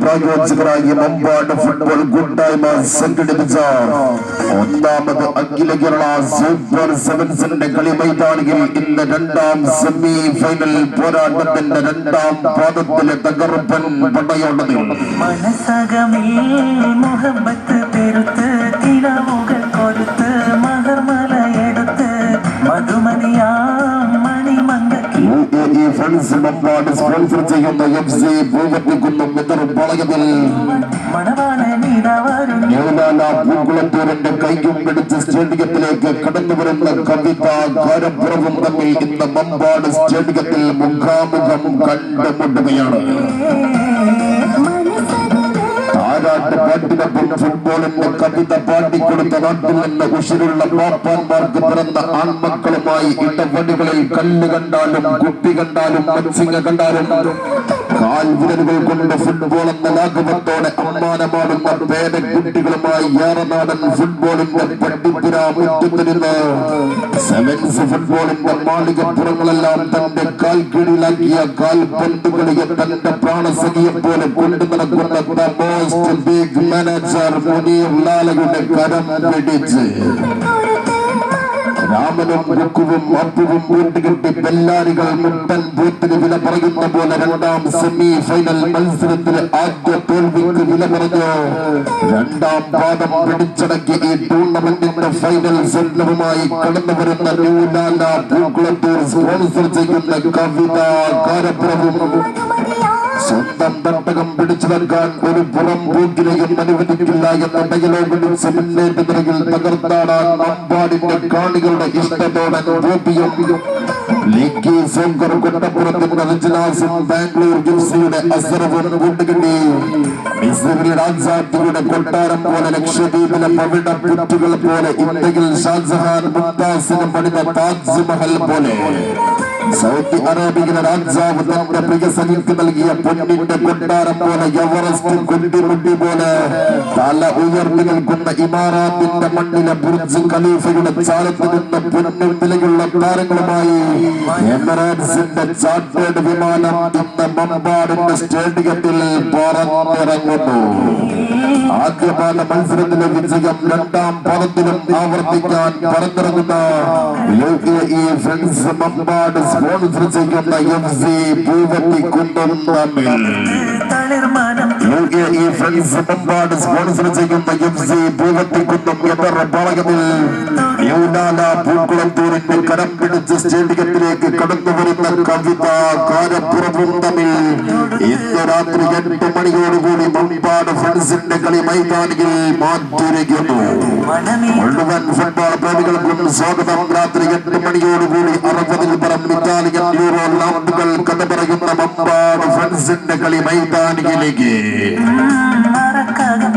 പ്രായോജകരായ Mambad football കൂട്ടായ്മ സംഘടിപ്പിച്ച ഒന്നാമത് അഖില കേരള സൂപ്പർ സെവൻസിന്റെ കളി മൈതാനിയിൽ ഇന്ന് രണ്ടാം സെമി ഫൈനൽ പോരാട്ടത്തിന്റെ രണ്ടാം പാദത്തിലെ തകർപ്പൻ പടയോട്ടത്തിൽ. മനസ്സകമേ മുഹബത്ത് പെരുത്ത് കിളവുകൾ മമ്പാട് സ്പോൺസർ ചെയ്യുന്ന എം സി ഭൂപത്തിക്കുന്നം എതിർ വളയതിൽ പൂക്കുളത്തൂരിന്റെ കൈയും പിടിച്ച് സ്റ്റേഡിയത്തിലേക്ക് കടന്നു വരുന്ന കവിത കാരപ്പുറവും തമ്മിൽ ഇന്ന് മമ്പാട് സ്റ്റേഡിയത്തിൽ മുഖാമുഖം കണ്ടുമുട്ടുകയാണ്. താരാട്ട് പാട്ടിനൊപ്പം ഫുട്ബോളിന്റെ കവിത പാടിക്കൊടുത്ത നാട്ടിൽ നിന്ന് ഉഷിരുള്ള പാപ്പാന്മാർക്ക് പിറന്ന ആൺമക്കളുമായി ഇടവടികളിൽ കല്ല് കണ്ടാലും കുപ്പി കണ്ടാലും മത്സ്യങ്ങ കണ്ടാലും കാൽ വിരലുകൾ കൊണ്ട് ഫുട്ബോൾ എന്ന ലാഘവത്തോടെ അമ്മാനമാടുന്ന പേര കുട്ടികളുമായി ഏറനാടൻ ഫുട്ബോളിന്റെ പട്ടിപ്പുര മുറ്റത്തിരുന്ന് സെവൻസ് ഫുട്ബോളിന്റെ മാളികപ്പുറങ്ങളെല്ലാം തന്റെ കാൽ കീഴിലാക്കിയ കാൽപന്തുകളിയെ തന്റെ പ്രാണസഖിയെ പോലെ കൊണ്ടു നടക്കുന്ന ബിഗ് മാനേജർ മുനീർ ലാലയുടെ കരം പിടിച്ച്. രാമനും രുക്കുവും അപ്പുവും വീട്ടുകെട്ടി ബെല്ലാരികൾ മുട്ടൻ ബൂത്തിന് വില പറയുന്ന പോലെ രണ്ടാം സെമി ഫൈനൽ മത്സരത്തിലെ ആദ്യ തോൽവിക്ക് വില പറഞ്ഞു. രണ്ടാം പാദം പിടിച്ചടക്കി ഈ ടൂർണമെന്റിന്റെ ഫൈനൽ സ്വപ്നവുമായി കടന്നു വരുന്ന ന്യൂലാല പൂക്കുളത്തൂർ സ്പോൺസർ ചെയ്യുന്ന കവിത കാരപ്പുറവും സ്വന്തം തട്ടകം പിടിച്ചു നൽകാൻ ഒരു പുറം പൂക്കിനെയും അനുവദിക്കില്ല എന്ന ഡയലോഗ് വിളിച്ച് മുന്നേറ്റ നിലയിൽ തകർത്താടാൻ അമ്പാടിന്റെ കാണികളുടെ ഇഷ്ടത്തോടെ ഗോപിയും. റിജിനാസും ബാംഗ്ലൂർ ജിൻസിയുടെ അസർവും കൂട്ടുകെട്ടി. മിസ്രി രാജാത്തിയുടെ കൊട്ടാരം പോലെ ലക്ഷദ്വീപിലെ പവിട പുറ്റുകൾ പോലെ ഇന്ത്യയിൽ ഷാജഹാൻ മുംതാസിന് പണിത താജ്മഹൽ പോലെ. സൗദി അറേബ്യയിലെ രാജാവ് തന്റെ പ്രിയ സഖിക്ക് നൽകിയ പൊന്നിന്റെ കൊട്ടാര പോലെ എവറസ്റ്റ് കുണ്ടിമുണ്ടി പോലെ തല ഉയർന്നു നിൽക്കുന്ന ഇമാറാത്തിന്റെ മണ്ണിലെ ബുർജ് ഖലീഫയുടെ ചാലത്ത് നിന്ന് പൊന്നും വിലയുള്ള താരങ്ങളുമായി എമിറേറ്റ്സിന്റെ വിമാനം ഇന്ന് മമ്പാടിന്റെ സ്റ്റേഡിയത്തിൽ പറന്നിറങ്ങുന്നു ആദ്യപാദ മത്സരത്തിലെ വിജയം രണ്ടാം പാദത്തിലും ആവർത്തിക്കാൻ പറന്നിറങ്ങുന്ന U A E friends Mampad sponsor ചെയ്യുന്ന എഫ് സി തമ്മിൽ. U A E friends sponsor ചെയ്യുന്ന എഫ് സി എന്ന പാളയത്തിൽ ന്യൂലാല പൂക്കുളത്തൂരിന്റെ കരം പിടിച്ച് സ്റ്റേഡിയത്തിലേക്ക് കടന്നു വരുന്ന കവിത കാരപ്പുറവും തമ്മിൽ ഇന്ന് രാത്രി എട്ട് മണിയോടുകൂടി മുൻപാട് ഫ്രണ്ട്സിന്റെ കളി മൈതാനിയിൽ മാറ്റിരിക്കുന്നു മണമേ മുഴുവൻ ഫുട്ബോൾ പ്രേമികൾക്കും സ്വാഗതം. രാത്രി എട്ട് മണിയോടുകൂടി അറുപതിൽ പരം ഇറ്റാലിയൻ യൂറോ ലാമ്പുകൾ കഥ പറയുന്ന മമ്പാട് ഫ്രണ്ട്സിന്റെ കളി മൈതാനിയിലേക്ക് മറക്കാകം